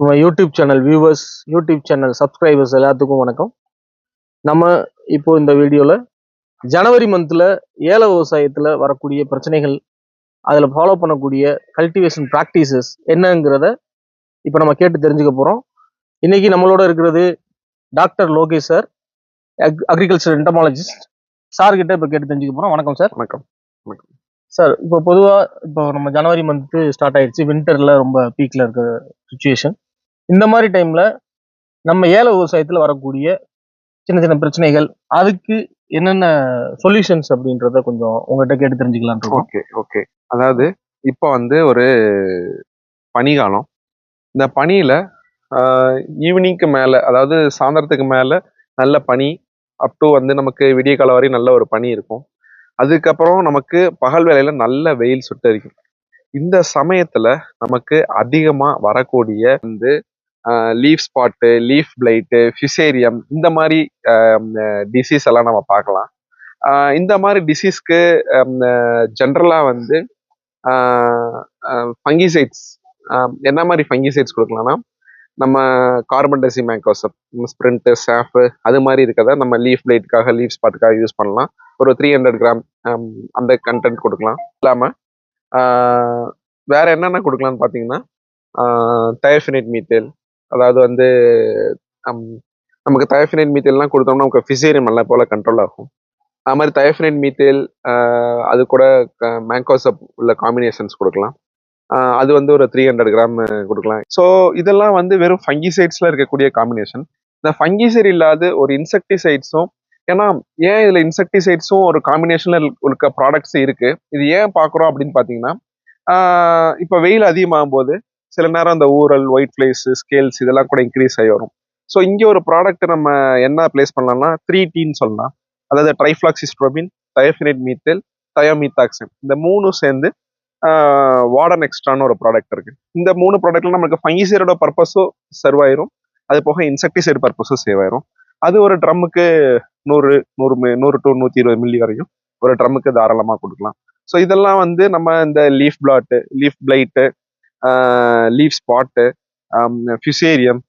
நம்ம YouTube channel viewers YouTube channel subscribers எல்லாத்துக்கும் வணக்கம். நம்ம இப்போ இந்த வீடியோவில் ஜனவரி மந்தில் ஏல விவசாயத்தில் வரக்கூடிய பிரச்சனைகள் அதில் ஃபாலோ பண்ணக்கூடிய கல்டிவேஷன் ப்ராக்டிசஸ் என்னங்கிறத இப்போ நம்ம கேட்டு தெரிஞ்சுக்க போகிறோம் இன்றைக்கி நம்மளோட இருக்கிறது doctor Lokesh sir agriculture entomologist சார்கிட்ட இப்போ கேட்டு தெரிஞ்சுக்க போகிறோம் வணக்கம் சார் வணக்கம். வணக்கம். சார் இப்போ பொதுவாக இப்போ நம்ம ஜனவரி மந்த்து ஸ்டார்ட் ஆயிடுச்சு வின்டரில் ரொம்ப பீக்கில் இருக்க சுச்சுவேஷன் இந்த மாதிரி டைமில் நம்ம ஏல விவசாயத்தில் வரக்கூடிய சின்ன சின்ன பிரச்சனைகள் அதுக்கு என்னென்ன சொல்யூஷன்ஸ் அப்படின்றத கொஞ்சம் உங்கள்கிட்ட கேட்டு தெரிஞ்சுக்கலாம் ஓகே ஓகே அதாவது இப்போ வந்து ஒரு பனிகாலம் இந்த பனியில ஈவினிங்க்கு மேலே அதாவது சாயந்தரத்துக்கு மேலே நல்ல பனி அப் டு வந்து நமக்கு விடிய காலம் வரையும் நல்ல ஒரு பனி இருக்கும். அதுக்கப்புறம் நமக்கு பகல் வேலையில் நல்ல வெயில் சுட்டரிக்கும் இந்த சமயத்தில் நமக்கு அதிகமாக வரக்கூடிய வந்து leaf spot leaf blight fusarium இந்த மாதிரி டிசீஸ் எல்லாம் நம்ம பார்க்கலாம். இந்த மாதிரி டிசீஸ்க்கு ஜென்ரலாக வந்து ஃபங்கிசைட்ஸ் என்ன மாதிரி ஃபங்கிசைட்ஸ் கொடுக்கலாம்னா நம்ம கார்பன் டெசி மேங்கோசப் ஸ்ப்ரிண்ட்டு சாஃபு அது மாதிரி இருக்கிறத நம்ம லீஃப் பிளைட்டுக்காக லீஃப் ஸ்பாட்டுக்காக யூஸ் பண்ணலாம். ஒரு த்ரீ ஹண்ட்ரட் கிராம் அந்த கண்டென்ட் கொடுக்கலாம். இல்லாமல் வேற என்னென்ன கொடுக்கலாம்னு பார்த்தீங்கன்னா தயஃபினைட் மீத்தேல் அதாவது வந்து um, நமக்கு தயஃபினைட் மீத்தேல்லாம் கொடுத்தோம்னா நமக்கு ஃபிசேரியம் நல்லா போல் கண்ட்ரோல் ஆகும். அது மாதிரி தயஃபினைட் மீத்தேல் அது கூட மேங்கோசப் உள்ள காம்பினேஷன்ஸ் கொடுக்கலாம். அது வந்து ஒரு த்ரீ ஹண்ட்ரட் கிராம் கொடுக்கலாம். ஸோ இதெல்லாம் வந்து வெறும் ஃபங்கிசைட்ஸில் இருக்கக்கூடிய காம்பினேஷன் இந்த ஃபங்கிசைட் இல்லாத ஒரு இன்செக்டிசைட்ஸும் ஏன்னா ஏன் இதில் இன்செக்டிசைட்ஸும் ஒரு காம்பினேஷனில் இருக்க ப்ராடக்ட்ஸ் இருக்குது இது ஏன் பார்க்குறோம் அப்படின்னு பார்த்தீங்கன்னா இப்போ வெயில் அதிகமாகும் போது சில நேரம் அந்த ஊரல் ஒயிட் ஃப்ளைஸ் ஸ்கேல்ஸ் இதெல்லாம் கூட இன்க்ரீஸ் ஆகி வரும். ஸோ இங்கே ஒரு ப்ராடக்ட் நம்ம என்ன பிளேஸ் பண்ணலாம்னா த்ரீ டீன்னு சொல்லலாம். அதாவது ட்ரைஃப்ளாக்சிஸ்ட்ரோபின் தயோஃபினைட் மீத்தேல் தயோமீத்தாக்சின் இந்த மூணும் சேர்ந்து வார்டன் எக்ஸ்ட்ரான்னு ஒரு ப்ராடக்ட் இருக்கு. இந்த மூணு ப்ராடக்ட்ல நமக்கு ஃபங்கிசைடோட பர்பஸும் சர்வ் ஆயிரும். அது போக இன்செக்டிசைடு பர்பஸும் சேவ் ஆயிரும். அது ஒரு ட்ரம்முக்கு நூறு நூறு நூறு டு நூற்றி இருபது மில்லி வரையும் ஒரு ட்ரம்முக்கு தாராளமாக கொடுக்கலாம். ஸோ இதெல்லாம் வந்து நம்ம இந்த leaf blot leaf blight leaf spot fusarium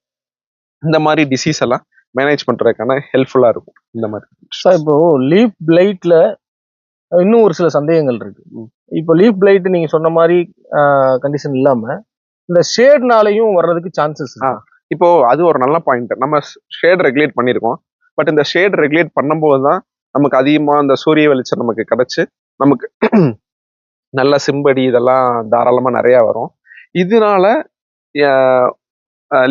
இந்த மாதிரி டிசீஸ் எல்லாம் மேனேஜ் பண்றதுக்கான ஹெல்ப்ஃபுல்லா இருக்கும் இந்த மாதிரி. சார் இப்போ லீஃப் பிளைட்ல இன்னும் ஒரு சில சந்தேகங்கள் இருக்கு. இப்போ லீஃப் பிளைட் நீங்க சொன்ன மாதிரி கண்டிஷன் இல்லாம இந்த ஷேட்னாலையும் வர்றதுக்கு சான்சஸ் இப்போ அது ஒரு நல்ல பாயிண்ட் நம்ம ஷேட் ரெகுலேட் பண்ணியிருக்கோம். பட் இந்த ஷேட் ரெகுலேட் பண்ணும்போது தான் நமக்கு அதிகமாக அந்த சூரிய வெளிச்சம் நமக்கு கிடச்சி நமக்கு நல்ல சிம்படி இதெல்லாம் தாராளமாக நிறையா வரும். இதனால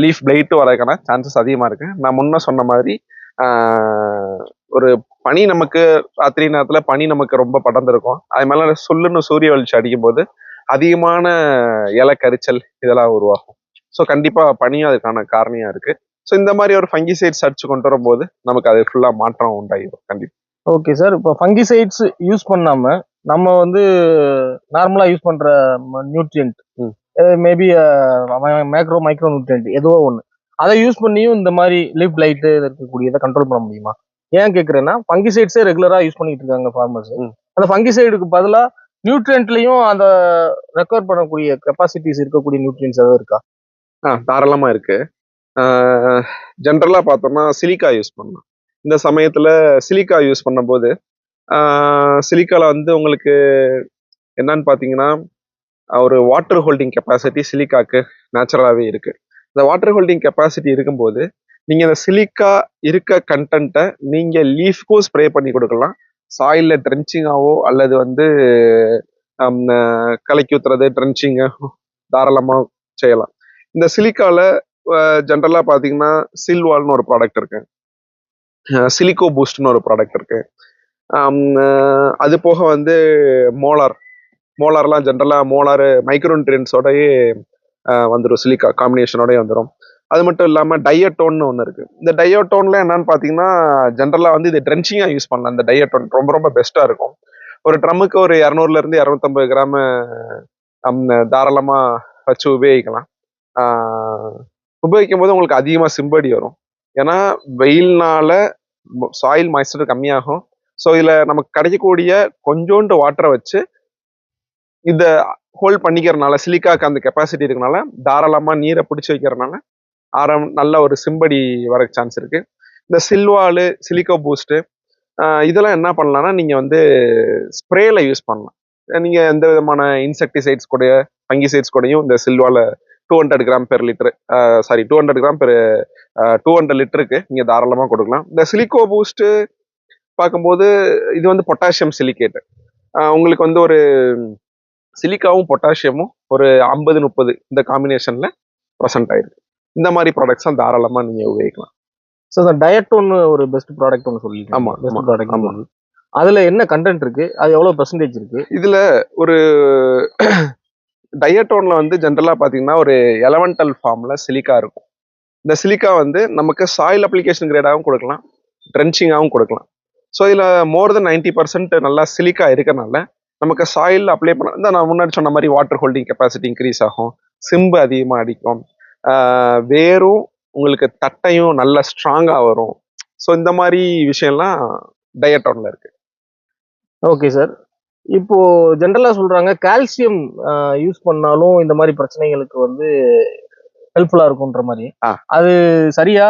லீஃப் பிளைட்டு வரதுக்கான சான்சஸ் அதிகமாக இருக்கு. நான் முன்ன சொன்ன மாதிரி ஒரு பனி நமக்கு ராத்திரி நேரத்தில் பனி நமக்கு ரொம்ப படர்ந்துருக்கும். அது மேலே சொல்லுன்னு சூரிய வெளிச்சம் அடிக்கும் போது அதிகமான இலை கரிச்சல் இதெல்லாம் உருவாகும். ஸோ கண்டிப்பாக பனியும் அதுக்கான காரணியாக இருக்குது ஸோ இந்த மாதிரி ஒரு ஃபங்கிசைட்ஸ் அடிச்சு கொண்டு வரும்போது நமக்கு அது ஃபுல்லாக மாற்றம் உண்டாயிடும் கண்டிப்பாக ஓகே சார் இப்போ ஃபங்கிசைட்ஸ் யூஸ் பண்ணாம நம்ம வந்து நார்மலா யூஸ் பண்ற nutrient maybe macro micro nutrient ஏதோ ஒன்று அதை யூஸ் பண்ணியும் இந்த மாதிரி லிப் லைட்டு இருக்கக்கூடியதை கண்ட்ரோல் பண்ண முடியுமா? ஏன் கேட்குறேன்னா ஃபங்கிசைட்ஸே ரெகுலராக யூஸ் பண்ணிட்டு இருக்காங்க ஃபார்மர்ஸ் அந்த ஃபங்கிசைடுக்கு பதிலாக நியூட்ரியன்ட்லையும் அந்த ரெக்கவர் பண்ணக்கூடிய கெப்பாசிட்டிஸ் இருக்கக்கூடிய நியூட்ரியன்ஸ் ஏதாவது இருக்கா? ஆ தாராளமாக இருக்கு. ஜென்ரலாக பார்த்தோம்னா சிலிக்கா யூஸ் பண்ணலாம். இந்த சமயத்தில் சிலிக்கா யூஸ் பண்ணும்போது சிலிக்காவில் வந்து உங்களுக்கு என்னன்னு பார்த்தீங்கன்னா ஒரு வாட்டர் ஹோல்டிங் கெப்பாசிட்டி சிலிக்காக்கு நேச்சுரலாகவே இருக்குது இந்த வாட்டர் ஹோல்டிங் கெப்பாசிட்டி இருக்கும்போது நீங்கள் இந்த சிலிக்கா இருக்க கண்டென்ட்டை நீங்கள் லீஃப்க்கும் ஸ்ப்ரே பண்ணி கொடுக்கலாம். சாயிலில் ட்ரென்ச்சிங்காவோ அல்லது வந்து கலக்கி ஊத்துறது ட்ரென்ச்சிங்கு தாராளமாக செய்யலாம். இந்த சிலிக்காவில் ஜென்ரலாக பார்த்தீங்கன்னா சில்வால்னு ஒரு ப்ராடக்ட் இருக்கு. சிலிக்கோ பூஸ்ட்னு ஒரு ப்ராடக்ட் இருக்கு. அது போக வந்து மோலார் மோலார்லாம் ஜென்ரலாக மோலார் மைக்ரோன்ட்ரியன்ஸோடயே வந்துடும் சிலிக்கா காம்பினேஷனோடய வந்துடும் அது மட்டும் இல்லாமல் டயட்டோன்னு ஒன்று இருக்குது இந்த டயோட்டோன்ல என்னன்னு பார்த்தீங்கன்னா ஜென்ரலாக வந்து இது ட்ரென்ச்சிங்காக யூஸ் பண்ணலாம். இந்த டயட்டோன் ரொம்ப ரொம்ப பெஸ்ட்டாக இருக்கும். ஒரு ட்ரம்முக்கு ஒரு இரநூறுலேருந்து இரநூத்தம்பது கிராம தாராளமாக வச்சு உபயோகிக்கலாம். உபயோகிக்கும் போது உங்களுக்கு அதிகமாக சிம்படி வரும். ஏன்னா வெயில்னால சாயில் மாய்ஸ்டர் கம்மியாகும். ஸோ இதில் நமக்கு கிடைக்கக்கூடிய கொஞ்சோண்டு வாட்டரை வச்சு இந்த ஹோல்ட் பண்ணிக்கிறனால சிலிக்காக்கு அந்த கெப்பாசிட்டி இருக்கனால தாராளமாக நீரை பிடிச்சி வைக்கிறனால ஆரம் நல்ல ஒரு சிம்படி வர சான்ஸ் இருக்குது இந்த சில்வாலு சிலிக்கோ பூஸ்ட்டு இதெல்லாம் என்ன பண்ணலாம்னா நீங்கள் வந்து ஸ்ப்ரேல யூஸ் பண்ணலாம். நீங்கள் எந்த விதமான இன்செக்டிசைட்ஸ் கூட ஃபங்கிசைட்ஸ் கூடயும் இந்த சில்வால two hundred gram per litre sorry two hundred gram per two hundred லிட்டருக்கு நீங்க தாராளமா கொடுக்கலாம். இந்த சிலிக்கோ பூஸ்ட் பார்க்கும்போது இது வந்து பொட்டாசியம் சிலிக்கேட் உங்களுக்கு வந்து ஒரு சிலிக்காவும் பொட்டாசியமும் ஒரு ஐம்பது முப்பது இந்த காம்பினேஷன்ல ப்ரெசென்ட் ஆயிருக்கு. இந்த மாதிரி ப்ராடக்ட்ஸ் தான் தாராளமா நீங்க உபயோகிக்கலாம். ஸோ இந்த டயட் ஒன்று ஒரு பெஸ்ட் ப்ராடக்ட் ஒன்று சொல்லிருக்கீங்க. ஆமா, பெஸ்ட் ஆமா, ப்ராடக்ட் ஆமா. அதுல என்ன கண்டென்ட் இருக்கு? அது எவ்வளவு பெர்சன்டேஜ் இருக்கு? இதுல ஒரு டயட்டோனில் வந்து ஜென்ரலாக பார்த்தீங்கன்னா ஒரு எலமெண்டல் ஃபார்மில் சிலிக்கா இருக்கும். இந்த சிலிக்கா வந்து நமக்கு சாயில் அப்ளிகேஷன் கிரேடாகவும் கொடுக்கலாம் ட்ரென்ச்சிங்காகவும் கொடுக்கலாம். ஸோ இதில் மோர் தென் நைன்டி பர்சன்ட் நல்லா சிலிக்கா இருக்கனால நமக்கு சாயில் அப்ளை பண்ண இந்த நான் முன்னாடி சொன்ன மாதிரி வாட்டர் ஹோல்டிங் கெப்பாசிட்டி இன்க்ரீஸ் ஆகும் சிம்பு அதிகமாக அடிக்கும் வேரும் உங்களுக்கு தட்டையும் நல்ல ஸ்ட்ராங்காக வரும். ஸோ இந்த மாதிரி விஷயம்லாம் டயட்டோனில் இருக்குது ஓகே சார் இப்போ ஜென்ரலா சொல்றாங்க கால்சியம் யூஸ் பண்ணாலும் இந்த மாதிரி பிரச்சனைகளுக்கு வந்து ஹெல்ப்ஃபுல்லா இருக்கும்ன்ற மாதிரி. அது சரியா?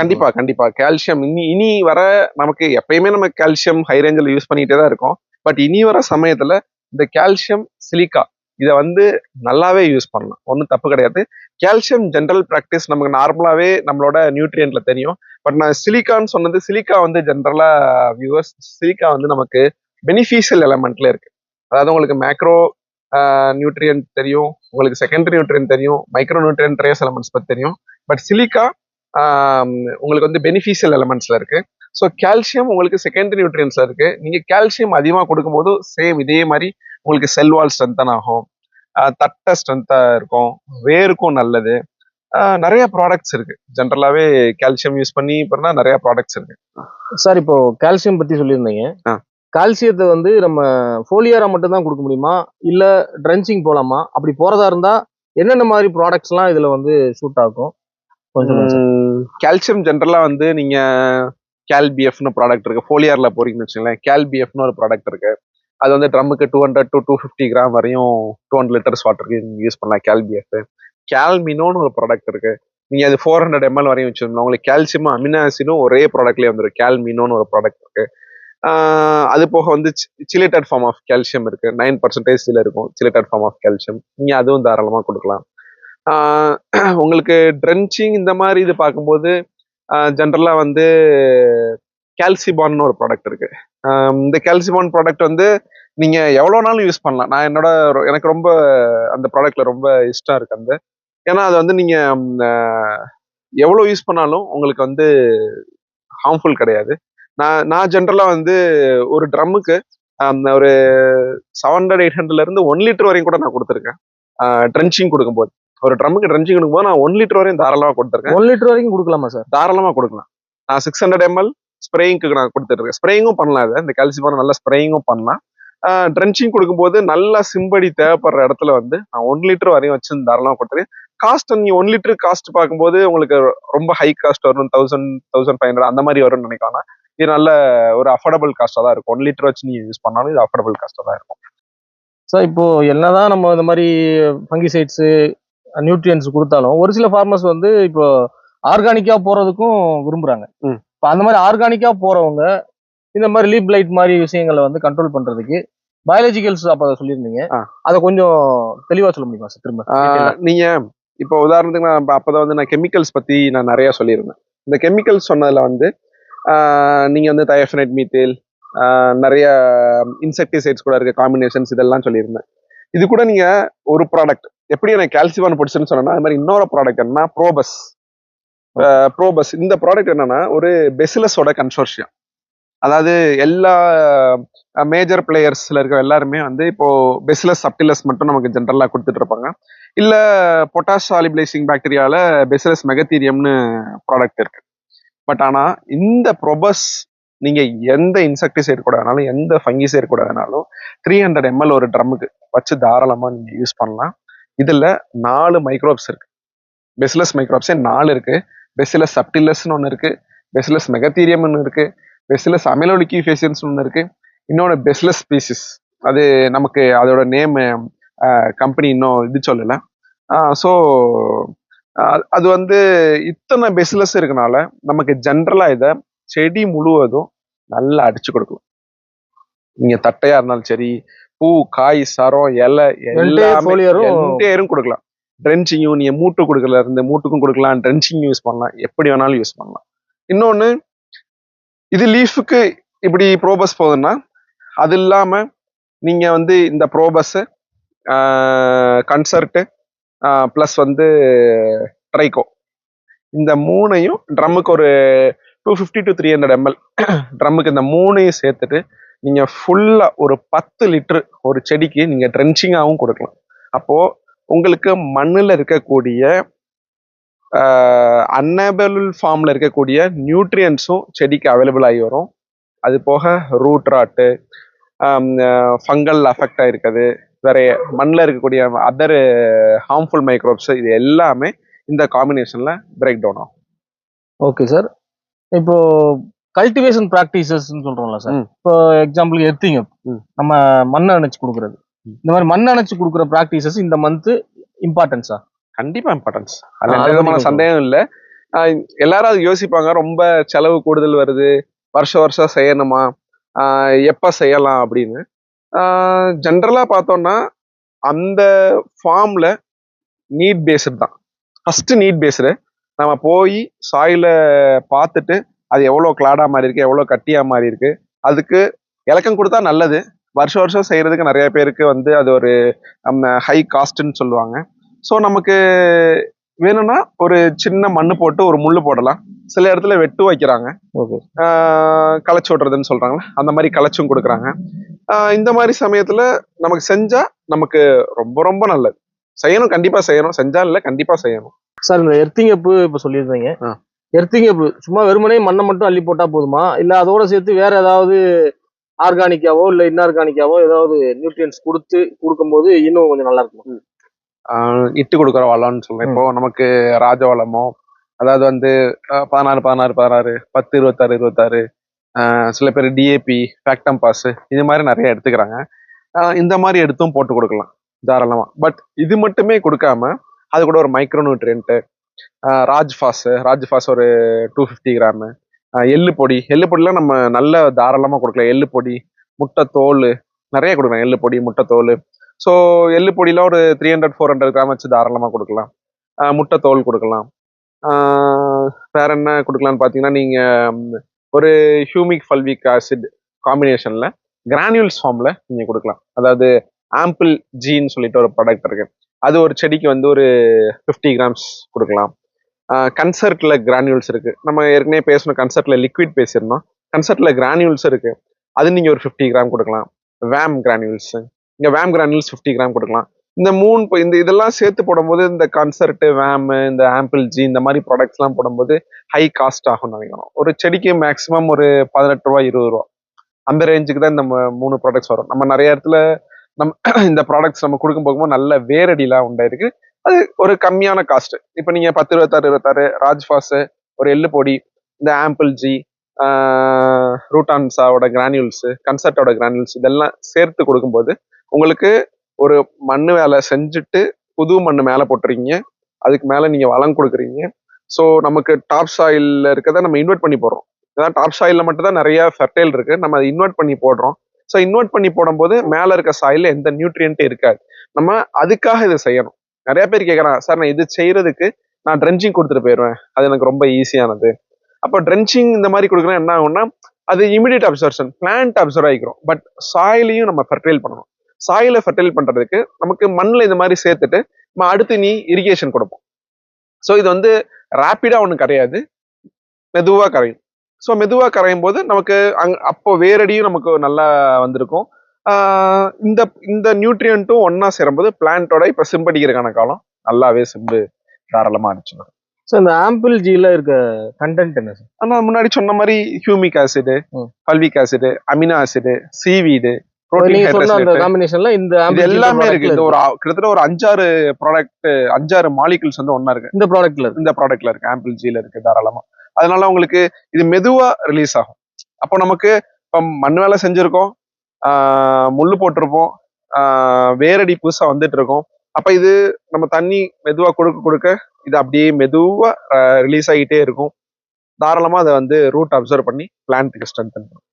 கண்டிப்பா கண்டிப்பா. கால்சியம் இனி இனி வர நமக்கு எப்பயுமே நம்ம கால்சியம் ஹை ரேஞ்சில் யூஸ் பண்ணிட்டே தான் இருக்கோம். பட் இனி வர சமயத்துல இந்த கால்சியம் சிலிக்கா இதை வந்து நல்லாவே யூஸ் பண்ணலாம். ஒன்றும் தப்பு கிடையாது. கால்சியம் ஜென்ரல் ப்ராக்டிஸ் நமக்கு நார்மலாவே நம்மளோட நியூட்ரியன்ட்ல தெரியும். பட் நான் சிலிக்கான்னு சொன்னது சிலிக்கா வந்து ஜென்ரலா வியூவர்ஸ் சிலிக்கா வந்து நமக்கு பெனிஃபிஷியல் எலமெண்ட்ல இருக்கு. அதாவது உங்களுக்கு மேக்ரோ நியூட்ரியன்ட் தெரியும் உங்களுக்கு செகண்டரி நியூட்ரியன்ட் தெரியும் மைக்ரோ நியூட்ரியன்ட் ட்ரேஸ் எலமெண்ட்ஸ் பத்தி தெரியும். பட் சிலிக்கா உங்களுக்கு வந்து பெனிஃபிஷியல் எலமெண்ட்ஸ்ல இருக்கு. ஸோ கால்சியம் உங்களுக்கு செகண்டரி நியூட்ரியன்ஸ்ல இருக்கு. நீங்க கால்சியம் அதிகமாக கொடுக்கும்போது சேம் இதே மாதிரி உங்களுக்கு செல் வால் ஸ்ட்ரென்தன் ஆகும். தட்டை ஸ்ட்ரென்த்தா இருக்கும். வேருக்கும் நல்லது. நிறைய ப்ராடக்ட்ஸ் இருக்கு. ஜென்ரலாவே கால்சியம் யூஸ் பண்ணி பண்ணா நிறைய ப்ராடக்ட்ஸ் இருக்கு. சார் இப்போ கால்சியம் பத்தி சொல்லியிருந்தீங்க. ஆ. கால்சியத்தை வந்து நம்ம ஃபோலியாரா மட்டும் தான் கொடுக்க முடியுமா? இல்லை ட்ரென்ச்சிங் போகலாமா அப்படி போகிறதா இருந்தால் என்னென்ன மாதிரி ப்ராடக்ட்ஸ்லாம் இதில் வந்து சூட் ஆகும்? கொஞ்சம் கால்சியம் ஜென்ரலாக வந்து நீங்கள் கேல்பிஎஃப்னு ப்ராடக்ட் இருக்குது ஃபோலியாரில் போறீங்கன்னு வச்சுங்களேன் கேல்பிஎஃப்னு ஒரு ப்ராடக்ட் இருக்குது அது வந்து ட்ரம்முக்கு two hundred to two fifty gram வரையும் டூ ஹண்ட்ரட் லிட்டர்ஸ் வாட்டருக்கு யூஸ் பண்ணலாம் கேல்பிஎஃப் கேல்மினோன்னு ஒரு ப்ராடக்ட் இருக்குது நீங்கள் அது ஃபோர் ஹண்ட்ரட் எம்எல் வரையும் வச்சுருந்தோம் உங்களுக்கு கால்சியமும் அமினாசினும் ஒரே ப்ராடக்ட்லேயே வந்துடும் கேல்மினோன்னு ஒரு ப்ராடக்ட் இருக்குது அது போக வந்து சிலேட்டட் ஃபார்ம் ஆஃப் கால்சியம் இருக்கு. நைன் பர்சன்டேஜ் இருக்கும். சிலேட்டட் ஃபார்ம் ஆஃப் கால்சியம் நீங்க அதுவும் தாராளமா கொடுக்கலாம். உங்களுக்கு ட்ரென்ச்சிங் இந்த மாதிரி இது பார்க்கும்போது ஜென்ரலாக வந்து கால்சிபான்னு ஒரு ப்ராடக்ட் இருக்கு. இந்த கால்சிபான் ப்ராடக்ட் வந்து நீங்கள் எவ்வளோ நாளும் யூஸ் பண்ணலாம். நான் என்னோட எனக்கு ரொம்ப அந்த ப்ராடக்ட்ல ரொம்ப இஷ்டம் இருக்கு அந்த. ஏன்னா அது வந்து நீங்கள் எவ்வளோ யூஸ் பண்ணாலும் உங்களுக்கு வந்து ஹார்ம்ஃபுல் கிடையாது. நான் நான் ஜென்ரலா வந்து ஒரு ட்ரம்முக்கு ஒரு செவன் ஹண்ட்ரட் எயிட் ஹண்ட்ரட்ல இருந்து ஒன் லிட்டர் வரையும் கூட நான் கொடுத்துருக்கேன். ட்ரென்ச்சிங் கொடுக்கும்போது. ஒரு ட்ரம்முக்கு ட்ரென்ச்சிங் கொடுக்கும்போது நான் ஒன் லிட்டர் வரையும் தாராளமா கொடுத்துருக்கேன். ஒன் லிட்டர் வரைக்கும் கொடுக்கலாமா சார் தாராளமா கொடுக்கலாம். நான் சிக்ஸ் ஹண்ட்ரட் எம்எல் ஸ்ப்ரேயிங்க்கு நான் கொடுத்துருக்கேன். ஸ்ப்ரேயிங்கும் பண்ணலாம் அதை இந்த கால்சியம் நல்ல ஸ்ப்ரேயிங்கும் பண்ணலாம். ட்ரென்ச்சிங் கொடுக்கும்போது நல்லா சிம்படி தேவைப்படுற இடத்துல வந்து நான் ஒன் லிட்டர் வரையும் வச்சு தாராளமாக கொடுத்துருக்கேன். காஸ்ட் நீ ஒன் லிட்டர் காஸ்ட் பார்க்கும்போது உங்களுக்கு ரொம்ப ஹை காஸ்ட் வரும். தௌசண்ட் தௌசண்ட் ஃபைவ் ஹண்ட்ரட் அந்த மாதிரி வரும்னு நினைக்கலாம் இது நல்ல ஒரு அஃபோர்டபுள் காஸ்ட்டாக தான் இருக்கும். ஒன் லிட்டர் வச்சு நீ யூஸ் பண்ணாலும் இது அஃபோர்டபுள் காஸ்ட்டாக தான் இருக்கும். சார் இப்போ என்னதான் நம்ம இந்த மாதிரி ஃபங்கிசைட்ஸ் நியூட்ரியன்ஸ் கொடுத்தாலும் ஒரு சில ஃபார்மர்ஸ் வந்து இப்போ ஆர்கானிக்கா போறதுக்கும் விரும்புறாங்க. ம். இப்போ அந்த மாதிரி ஆர்கானிக்கா போறவங்க இந்த மாதிரி லீப் லைட் மாதிரி விஷயங்களை வந்து கண்ட்ரோல் பண்றதுக்கு பயாலஜிக்கல்ஸ் அப்ப அதை சொல்லியிருந்தீங்க. அதை கொஞ்சம் தெளிவா சொல்ல முடியுமா சார் திரும்ப. ஆஹ் நீங்க இப்போ உதாரணத்துக்கு நான் அப்ப- அப்பதான் வந்து நான் கெமிக்கல்ஸ் பத்தி நான் நிறைய சொல்லியிருந்தேன். இந்த கெமிக்கல்ஸ் சொன்னதுல வந்து நீங்கள் வந்து தயஃபனைட் மீத்தேல் நிறைய இன்செக்டிசைட்ஸ் கூட இருக்க காம்பினேஷன்ஸ் இதெல்லாம் சொல்லியிருந்தேன். இது கூட நீங்கள் ஒரு ப்ராடக்ட் எப்படி எனக்கு கால்சிவான் பிடிச்சுன்னு சொன்னேன்னா அது மாதிரி இன்னொரு ப்ராடக்ட் என்னன்னா ப்ரோபஸ் ப்ரோபஸ் இந்த ப்ராடக்ட் என்னன்னா ஒரு பெசிலஸோட கன்சோர்ஷியம் அதாவது எல்லா மேஜர் பிளேயர்ஸ்ல இருக்க எல்லாருமே வந்து இப்போ பெசிலஸ் சப்டிலஸ் மட்டும் நமக்கு ஜென்ரலாக கொடுத்துட்டு இருப்பாங்க. இல்லை பொட்டாஷ் சாலிபிளைசிங் பாக்டீரியாவில் பெசிலஸ் மெகத்தீரியம்னு ப்ராடக்ட் இருக்கு. பட் ஆனால் இந்த ப்ரொபஸ் நீங்கள் எந்த இன்செக்டிசைட் கூட வேணாலும் எந்த ஃபங்கிசைட் கூட வேணாலும் த்ரீ ஹண்ட்ரட் எம்எல் ஒரு ட்ரம்முக்கு வச்சு தாராளமாக நீங்கள் யூஸ் பண்ணலாம். இதில் நாலு மைக்ரோப்ஸ் இருக்குது பெசிலஸ் மைக்ரோப்ஸே நாலு இருக்குது பெசிலஸ் சப்டிலஸ்னு ஒன்று இருக்குது பெசிலஸ் மெகத்தீரியம்னு இருக்குது பெசிலஸ் அமிலோலிக்கிஃபேசியன்ஸ் ஒன்று இருக்குது இன்னொன்று பெசிலஸ் ஸ்பீசிஸ் அது நமக்கு அதோட நேம் கம்பெனி இன்னும் இது சொல்லலை. ஸோ அது வந்து இத்தனை பெஸ்லஸ் இருக்கனால நமக்கு ஜென்ரலா இதை செடி முழுவதும் நல்லா அடிச்சு கொடுக்கும். நீங்க தட்டையா இருந்தாலும் சரி பூ காய் சரம் இலை எல்லாமே என்டையரும் கொடுக்கலாம். ட்ரென்ச்சிங்கும் நீங்க மூட்டு கொடுக்கல இருந்து மூட்டுக்கும் கொடுக்கலாம் ட்ரென்ச்சிங் யூஸ் பண்ணலாம் எப்படி வேணாலும் யூஸ் பண்ணலாம். இன்னொன்னு இது லீஃபுக்கு இப்படி ப்ரோபஸ் போகுதுன்னா அது இல்லாம நீங்க வந்து இந்த ப்ரோபஸ் கன்சர்ட்டு ப்ளஸ் வந்து ட்ரைகோ இந்த மூணையும் ட்ரம்முக்கு ஒரு two fifty to three hundred ML ட்ரம்முக்கு இந்த மூணையும் சேர்த்துட்டு நீங்கள் ஃபுல்லாக ஒரு பத்து லிட்டரு ஒரு செடிக்கு நீங்கள் ட்ரென்ச்சிங்காகவும் கொடுக்கலாம். அப்போது உங்களுக்கு மண்ணில் இருக்கக்கூடிய அன்னபிள் ஃபார்மில் இருக்கக்கூடிய நியூட்ரியன்ஸும் செடிக்கு அவைலபிள் ஆகி வரும். அது போக ரூட் ராட்டு ஃபங்கல் அஃபெக்ட் ஆகிருக்குது வேற மண்ணில் இருக்கக்கூடிய அதர் ஹார்ம்ஃபுல் மைக்ரோப்ஸ் இது எல்லாமே இந்த காம்பினேஷனில் பிரேக் டவுன் ஆகும். ஓகே சார் இப்போ கல்டிவேஷன் ப்ராக்டிசஸ் சொல்றோம்ல சார். இப்போ எக்ஸாம்பிள் எர்த்திங். நம்ம மண்ணை அணைச்சு கொடுக்கறது. இந்த மாதிரி மண் அணைச்சு கொடுக்குற ப்ராக்டிசஸ் இந்த மந்த் இம்பார்ட்டன்ஸா கண்டிப்பா இம்பார்ட்டன்ஸ் அதுல எந்த விதமான சந்தேகம் இல்லை. எல்லாரும் அது யோசிப்பாங்க ரொம்ப செலவு கூடுதல் வருது வருஷம் வருஷம் செய்யணுமா? எப்ப செய்யலாம் அப்படின்னு. ஜென்ரலாக பார்த்தோம்னா அந்த ஃபார்மில் நீட் பேஸ்டு தான். ஃபஸ்ட்டு நீட் பேஸ்டு நம்ம போய் சாயில பார்த்துட்டு அது எவ்வளோ கிளாடாக மாதிரி இருக்குது எவ்வளோ கட்டியாக மாதிரி இருக்குது அதுக்கு இலக்கம் கொடுத்தா நல்லது. வருஷம் வருஷம் செய்கிறதுக்கு நிறைய பேருக்கு வந்து அது ஒரு நம்ம ஹை காஸ்ட்டுன்னு சொல்லுவாங்க. ஸோ நமக்கு வேணும்னா ஒரு சின்ன மண் போட்டு ஒரு முள் போடலாம். சில இடத்துல வெட்டு வைக்கிறாங்க. களைச்சு விடுறதுன்னு சொல்றாங்களே? அந்த மாதிரி களைச்சும் கொடுக்குறாங்க. இந்த மாதிரி சமயத்துல நமக்கு செஞ்சா நமக்கு ரொம்ப ரொம்ப நல்லது. செய்யணும் கண்டிப்பா செய்யணும். செஞ்சா இல்ல கண்டிப்பா செய்யணும். சார் இந்த எர்த்திங் அப்பு இப்போ சொல்லியிருந்தீங்க. எர்த்திங் அப்பு சும்மா வெறுமனே மண்ணை மட்டும் அள்ளி போட்டா போதுமா? இல்ல அதோட சேர்த்து வேற ஏதாவது ஆர்கானிக்காவோ இல்ல இன்ஆர்கானிக்காவோ ஏதாவது நியூட்ரியன்ஸ் கொடுத்து கொடுக்கும்போது இன்னும் கொஞ்சம் நல்லா இருக்கும்? இட்டு கொடுக்குற வளம்னு சொல்றேன். இப்போ நமக்கு ராஜவளமோ அதாவது வந்து பதினாறு பதினாறு பதினாறு பத்து இருபத்தாறு இருபத்தாறு சில பேர் டிஏபி ஃபேக்டம் பாஸ் இது மாதிரி நிறைய எடுத்துக்கிறாங்க. இந்த மாதிரி எடுத்தும் போட்டு கொடுக்கலாம் தாராளமாக பட் இது மட்டுமே கொடுக்காம அது கூட ஒரு micro nutrient Raj phos Raj phos ஒரு டூ ஃபிஃப்டி கிராமு எள்ளு பொடி. எள்ளு பொடிலாம் நம்ம நல்ல தாராளமாக கொடுக்கலாம். எள்ளு பொடி முட்டை தோல் நிறைய கொடுக்கலாம். எள்ளு பொடி முட்டை தோல். ஸோ எள்ளு பொடியெலாம் ஒரு three hundred four hundred gram வச்சு தாராளமாக கொடுக்கலாம். முட்டை தோல் கொடுக்கலாம். வேற என்ன கொடுக்கலாம்னு பார்த்தீங்கன்னா நீங்கள் ஒரு ஹியூமிக் ஃபல்விக் ஆசிட் காம்பினேஷனில் கிரானியூல்ஸ் ஃபார்மில் நீங்கள் கொடுக்கலாம். அதாவது ஆம்பிள் ஜீன்னு சொல்லிட்டு ஒரு ப்ராடக்ட் இருக்கு. அது ஒரு செடிக்கு வந்து ஒரு ஃபிஃப்டி கிராம்ஸ் கொடுக்கலாம். கன்சர்ட்டில் கிரானியூல்ஸ் இருக்குது நம்ம ஏற்கனவே பேசணும் கன்சர்ட்டில் லிக்விட் பேசியிருந்தோம். கன்சர்ட்டில் கிரானியூல்ஸ் இருக்குது அது நீங்கள் ஒரு ஃபிஃப்டி கிராம் கொடுக்கலாம். வேம் கிரானியூல்ஸ் இங்கே வேம் கிரானியூல்ஸ் ஃபிஃப்டி கிராம் கொடுக்கலாம். இந்த மூணு இப்போ இந்த இதெல்லாம் சேர்த்து போடும்போது இந்த கன்சர்ட்டு வேம் இந்த ஆம்பிள் ஜி இந்த மாதிரி ப்ராடக்ட்ஸ்லாம் போடும்போது ஹை காஸ்ட் ஆகும்னு நினைக்கணும் ஒரு செடிக்கு மேக்ஸிமம் ஒரு பதினெட்டு ரூபா இருபது ரூபா. அந்த ரேஞ்சுக்கு தான் இந்த மூணு ப்ராடக்ட்ஸ் வரும். நம்ம நிறைய இடத்துல நம்ம இந்த ப்ராடக்ட்ஸ் நம்ம கொடுக்கும் போகும்போது நல்ல வேரடிலாம் உண்டாயிருக்கு. அது ஒரு கம்மியான காஸ்ட் இப்போ நீங்க பத்து இருபத்தாறு இருபத்தாறு ராஜ்ஃபாஸ் ஒரு எள்ளு பொடி இந்த ஆம்பிள் ஜி ரூட்டான்ஸாவோட கிரானியூல்ஸ் கன்சர்ட்டோட கிரானியூல்ஸ் இதெல்லாம் சேர்த்து கொடுக்கும்போது உங்களுக்கு ஒரு மண் வேலை செஞ்சுட்டு புது மண் மேலே போட்டுறீங்க அதுக்கு மேலே நீங்கள் வளம் கொடுக்குறீங்க. ஸோ நமக்கு டாப் சாயிலில் இருக்கிறத நம்ம இன்வெர்ட் பண்ணி போடுறோம். ஏன்னா டாப் சாயிலில் மட்டும் தான் நிறைய ஃபெர்டைல் இருக்குது நம்ம அதை இன்வெர்ட் பண்ணி போடுறோம். ஸோ இன்வெர்ட் பண்ணி போடும்போது மேலே இருக்க சாயில்ல எந்த நியூட்ரியன்ட்டும் இருக்காது. நம்ம அதுக்காக இதை செய்யணும். நிறைய பேர் கேட்குறாங்க சார் நான் இது செய்கிறதுக்கு நான் ட்ரென்ச்சிங் கொடுத்துட்டு போயிடுவேன். அது எனக்கு ரொம்ப ஈஸியானது அப்போ ட்ரென்ச்சிங் இந்த மாதிரி கொடுக்குறேன் என்ன ஆகும்னா அது இமிடியட் அப்சர்ஷன் பிளான்ட் அப்சர்வ் ஆகிக்கிறோம். பட் சாயிலையும் நம்ம ஃபெர்டைல் பண்ணணும். சாயில ஃபெர்டைல் பண்றதுக்கு நமக்கு மண்ணில் இந்த மாதிரி சேர்த்துட்டு நம்ம அடுத்து நீ இரிகேஷன் கொடுப்போம். ஸோ இது வந்து ரேப்பிடா ஒன்றும் கிடையாது மெதுவாக கரையும். ஸோ மெதுவாக கரையும் போது நமக்கு அங் அப்போ வேரடியும் நமக்கு நல்லா வந்திருக்கும். இந்த இந்த நியூட்ரியன்ட்டும் ஒன்னா சேரும்போது பிளான்ட்டோட இப்போ சிம்படிக்கிறதுக்கான காலம் நல்லாவே சிம்பு தாராளமாக அடிச்சிடும் ஸோ இந்த ஆம்பிள் ஜில இருக்க கண்டென்ட் என்ன சார் ஆனா முன்னாடி சொன்ன மாதிரி humic acid. Fulvic acid amino acid seaweed நீங்க சொன்ன அந்த புரோட்டீன் காம்பினேஷன்ல இந்த எல்லாமே இருக்கு. இந்த ஒரு கிட்டத்தட்ட ஒரு அஞ்சாறு ப்ராடக்ட் அஞ்சாறு மாலிகுல்ஸ் வந்து ஒண்ணா இருக்கு. இந்த ப்ராடக்ட்ல இந்த ப்ராடக்ட்ல இருக்கு. ஆம்பிள் ஜில இருக்கு தாராளமா. அதனால உங்களுக்கு இது மெதுவா ரிலீஸ் ஆகும். அப்போ நமக்கு இப்போ மண் வேலை செஞ்சிருக்கோம். முள்ளு போட்டிருப்போம். வேரடி புதுசா வந்துட்டு இருக்கும் அப்ப இது நம்ம தண்ணி மெதுவா கொடுக்க கொடுக்க இது அப்படியே மெதுவா ரிலீஸ் ஆகிட்டே இருக்கும். தாராளமா அதை வந்து ரூட் அப்சர்வ் பண்ணி பிளான்ட்டுக்கு ஸ்ட்ரென்த் பண்ணும்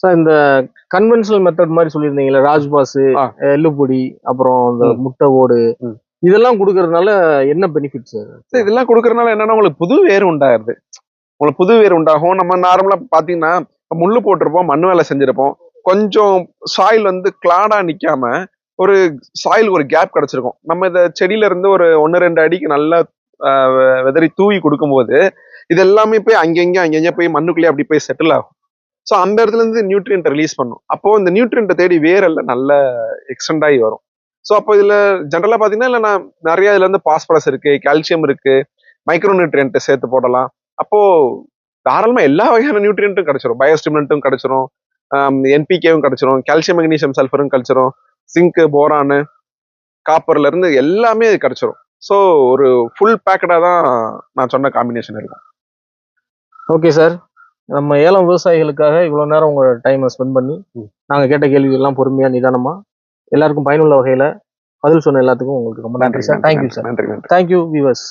சார் இந்த கன்வென்ஷனல் மெத்தட் மாதிரி சொல்லியிருந்தீங்களா ராஜ்பாஸ். எள்ளுப்பொடி அப்புறம் இந்த. முட்டை ஓடு. இதெல்லாம் கொடுக்கறதுனால என்ன பெனிஃபிட் சார் சரி, இதெல்லாம் கொடுக்கறதுனால என்னன்னா உங்களுக்கு புது வேர் உண்டாயிருது. உங்களுக்கு புது வேர் உண்டாகும். நம்ம நார்மலா பாத்தீங்கன்னா இப்ப முள்ளு போட்டிருப்போம் மண் வேலை செஞ்சிருப்போம். கொஞ்சம் சாயில் வந்து கிளாடா நிக்காம ஒரு சாயில் ஒரு கேப் கிடைச்சிருக்கும். நம்ம இந்த செடியில இருந்து ஒரு ஒன்னு ரெண்டு அடிக்கு நல்லா விதறி தூவி கொடுக்கும்போது இது எல்லாமே போய் அங்கங்க அங்கங்க போய் மண்ணுக்குள்ளேயே அப்படி போய் செட்டில் ஆகும். ஸோ அந்த இடத்துல இருந்து நியூட்ரியன்ட்டை ரிலீஸ் பண்ணும். அப்போ இந்த நியூட்ரியன்ட்டை தேடி வேரெல்லாம் நல்ல எக்ஸ்டெண்ட் ஆகி வரும். ஸோ அப்போ இதில் ஜென்ரலாக பார்த்தீங்கன்னா இல்லை நான் நிறைய இதுல இருந்து பாஸ்பரஸ் இருக்கு கால்சியம் இருக்கு மைக்ரோ நியூட்ரியன்ட்டை சேர்த்து போடலாம். அப்போ தாராளமாக எல்லா வகையான நியூட்ரியன்ட்டும் கிடைச்சிரும். பயோஸ்டிமுலண்ட்டும் கிடைச்சிரும். என்பிகேவும் கிடைச்சிரும். கால்சியம் மெக்னீசியம் சல்ஃபரும் கிடைச்சிரும். சிங்க் போரானு காப்பர்ல இருந்து எல்லாமே கிடைச்சிரும். ஸோ ஒரு ஃபுல் பேக்கடாக தான் நான் சொன்ன காம்பினேஷன் இருக்கும். ஓகே சார் நம்ம ஏலம் விவசாயிகளுக்காக இவ்வளவு நேரம் உங்க டைமை ஸ்பெண்ட் பண்ணி நாங்க கேட்ட கேள்வி எல்லாம் பொறுமையா நிதானமா எல்லாருக்கும் பயனுள்ள வகையில பதில் சொன்ன எல்லாத்துக்கும் உங்களுக்கு ரொம்ப நன்றி சார் தேங்க்யூ சார் நன்றி நன்றி தேங்க்யூ வியூவர்ஸ்